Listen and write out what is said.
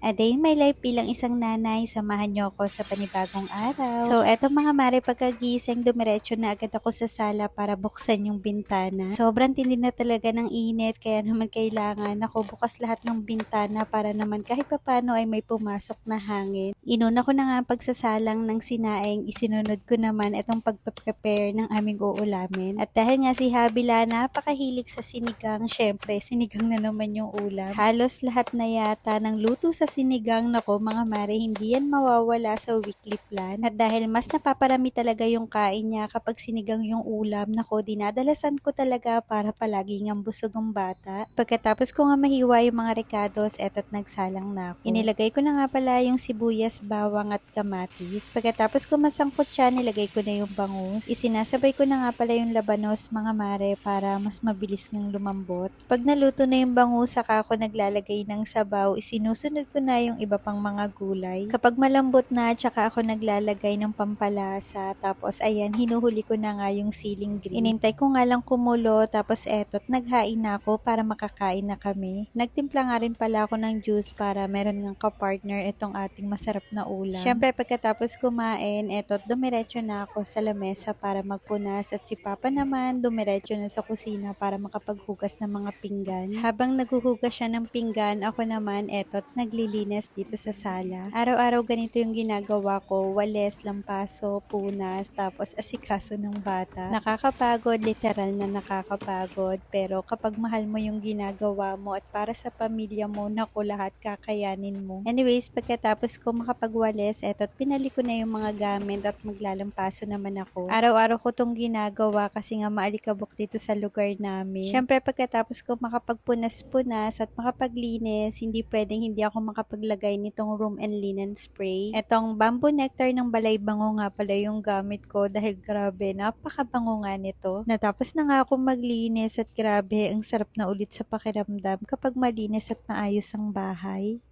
A day in my life bilang isang nanay, samahan niyo ako sa panibagong araw. So, eto mga mare, pagkagising, dumiretso na agad ako sa sala para buksan yung bintana. Sobrang tindi na talaga ng init, kaya naman kailangan ako bukas lahat ng bintana para naman kahit papano ay may pumasok na hangin. Inuna ko na nga ang pagsasalang ng sinaing, isinunod ko naman itong pagpe-prepare ng aming uulamin. At dahil nga si Habila napakahilig sa sinigang, syempre sinigang na naman yung ulam. Halos lahat na yata ng luto sa sinigang nako mga mare, hindi yan mawawala sa weekly plan. At dahil mas napaparami talaga yung kain niya kapag sinigang yung ulam, nako dinadalasan ko talaga para palagi ng busog ang bata. Pagkatapos ko nga mahiwa yung mga recados, eto't nagsalang na ako. Inilagay ko na nga pala yung sibuyas, bawang at kamatis. Pagkatapos ko masangkot siya, nilagay ko na yung bangus. Isinasabay ko na nga pala yung labanos mga mare para mas mabilis ng lumambot. Pag naluto na yung bangus, saka ako naglalagay ng sabaw, isinusunod ko na yung iba pang mga gulay. Kapag malambot na, tsaka ako naglalagay ng pampalasa. Tapos ayan, hinuhuli ko na nga yung siling green. Inintay ko nga lang kumulo, tapos etot, naghain na ako para makakain na kami. Nagtimpla nga rin pala ako ng juice para meron ng kapartner itong ating masarap na ulam. Siyempre, pagkatapos kumain, etot, dumiretso na ako sa lamesa para magpunas at si Papa naman dumiretso na sa kusina para makapaghugas ng mga pinggan. Habang naghuhugas siya ng pinggan, ako naman, etot, naglilinis dito sa sala. Araw-araw ganito yung ginagawa ko, wales, lampaso, punas, tapos asikaso ng bata. Nakakapagod, literal na nakakapagod, pero kapag mahal mo yung ginagawa mo at para sa pamilya mo, naku lahat kakayanin mo. Anyways, pagkatapos ko makapagwales, etot, pinali ko na yung mga gamit at maglalampaso naman ako. Araw-araw ko tong ginagawa kasi nga maalikabok dito sa lugar namin. Siyempre, pagkatapos ko makapagpunas-punas at makapaglinis, hindi pwedeng hindi ako makapaglagay nitong room and linen spray. Etong bamboo nectar ng balay bango nga pala yung gamit ko dahil grabe, napakabango nga nito. Natapos na nga ako maglinis at grabe, ang sarap na ulit sa pakiramdam kapag malinis at maayos ang bahay.